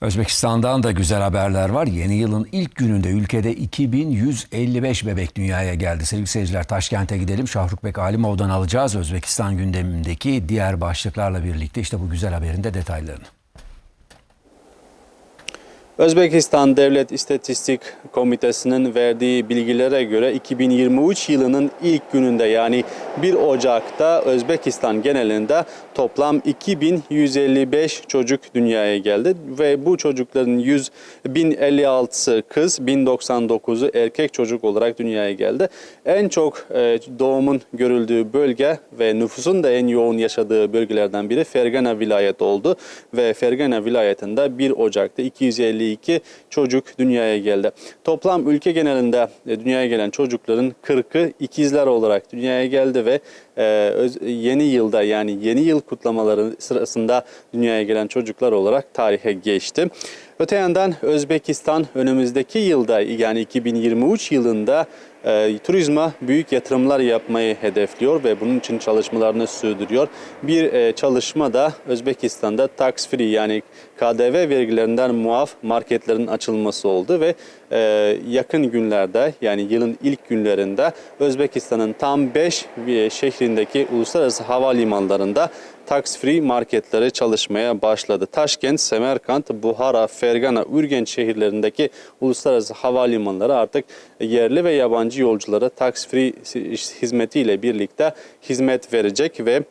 Özbekistan'dan da güzel haberler var. Yeni yılın ilk gününde ülkede 2155 bebek dünyaya geldi. Sevgili seyirciler Taşkent'e gidelim. Şahrukbek Alimov'dan alacağız Özbekistan gündemindeki diğer başlıklarla birlikte işte bu güzel haberin de detaylarını. Özbekistan Devlet İstatistik Komitesi'nin verdiği bilgilere göre 2023 yılının ilk gününde yani 1 Ocak'ta Özbekistan genelinde toplam 2155 çocuk dünyaya geldi ve bu çocukların 100 1056'sı kız, 1099'u erkek çocuk olarak dünyaya geldi. En çok e, doğumun görüldüğü bölge ve nüfusun da en yoğun yaşadığı bölgelerden biri Fergana vilayeti oldu ve Fergana vilayetinde 1 Ocak'ta 252 çocuk dünyaya geldi. Toplam ülke genelinde e, dünyaya gelen çocukların 40'ı ikizler olarak dünyaya geldi ve yeni yılda yani yeni yıl kutlamaları sırasında dünyaya gelen çocuklar olarak tarihe geçti. Öte yandan Özbekistan önümüzdeki yılda yani 2023 yılında e, turizme büyük yatırımlar yapmayı hedefliyor ve bunun için çalışmalarını sürdürüyor. Bir e, çalışma da Özbekistan'da tax free yani KDV vergilerinden muaf marketlerin açılması oldu ve e, yakın günlerde yani yılın ilk günlerinde Özbekistan'ın tam 5 şehrindeki uluslararası havalimanlarında tax free marketleri çalışmaya başladı. Taşkent, Semerkant, Buhara, Fergana, Ürgenç şehirlerindeki uluslararası havalimanları artık yerli ve yabancı yolculara tax free hizmetiyle birlikte hizmet verecek ve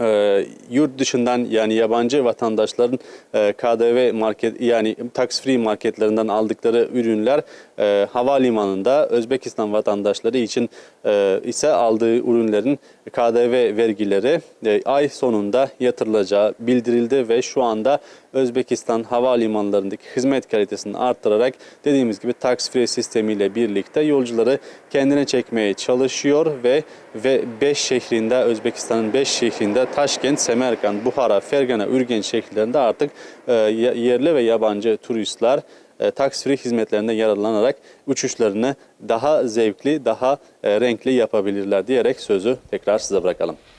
e, yurt dışından yani yabancı vatandaşların e, KDV market yani tax free marketlerinden aldıkları ürünler e, havalimanında Özbekistan vatandaşları için e, ise aldığı ürünlerin KDV vergileri e, ay sonunda yatırılacağı bildirildi ve şu anda Özbekistan havalimanlarındaki hizmet kalitesini arttırarak dediğimiz gibi tax free sistemiyle birlikte yolcuları kendine çekmeye çalışıyor ve ve 5 şehrinde Özbekistan'ın 5 şehrinde Taşkent, Semerkant, Buhara, Fergana, Ürgenç şehirlerinde artık e, yerli ve yabancı turistler e, free hizmetlerinden yararlanarak uçuşlarını daha zevkli, daha e, renkli yapabilirler diyerek sözü tekrar size bırakalım.